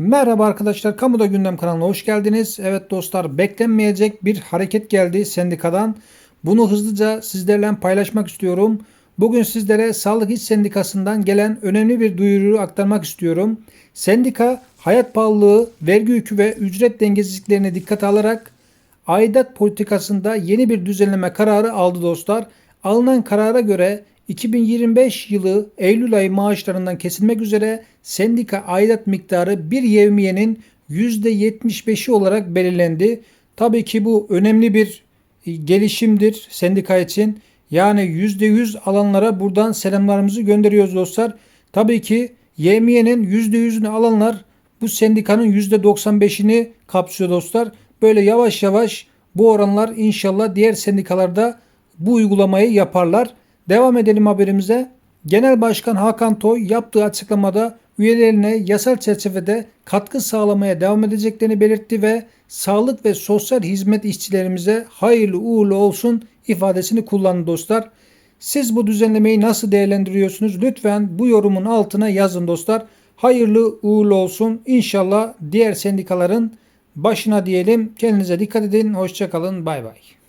Merhaba arkadaşlar, Kamuda Gündem kanalına hoş geldiniz. Evet dostlar, beklenmeyecek bir hareket geldi sendikadan. Bunu hızlıca sizlerle paylaşmak istiyorum. Bugün sizlere Sağlık İş Sendikası'ndan gelen önemli bir duyuruyu aktarmak istiyorum. Sendika, hayat pahalılığı, vergi yükü ve ücret dengesizliklerini dikkate alarak aidat politikasında yeni bir düzenleme kararı aldı dostlar. Alınan karara göre 2025 yılı Eylül ayı maaşlarından kesilmek üzere sendika aidat miktarı bir yevmiyenin %75'i olarak belirlendi. Tabii ki bu önemli bir e, gelişimdir sendika için. Yani %100 alanlara buradan selamlarımızı gönderiyoruz dostlar. Tabii ki yevmiyenin %100'ünü alanlar bu sendikanın %95'ini kapsıyor dostlar. Böyle yavaş yavaş bu oranlar inşallah diğer sendikalarda bu uygulamayı yaparlar. Devam edelim haberimize. Genel Başkan Hakan Toy yaptığı açıklamada üyelerine yasal çerçevede katkı sağlamaya devam edeceklerini belirtti ve sağlık ve sosyal hizmet işçilerimize hayırlı uğurlu olsun ifadesini kullandı dostlar. Siz bu düzenlemeyi nasıl değerlendiriyorsunuz? Lütfen bu yorumun altına yazın dostlar. Hayırlı uğurlu olsun. İnşallah diğer sendikaların başına diyelim. Kendinize dikkat edin. Hoşçakalın. Bay bay.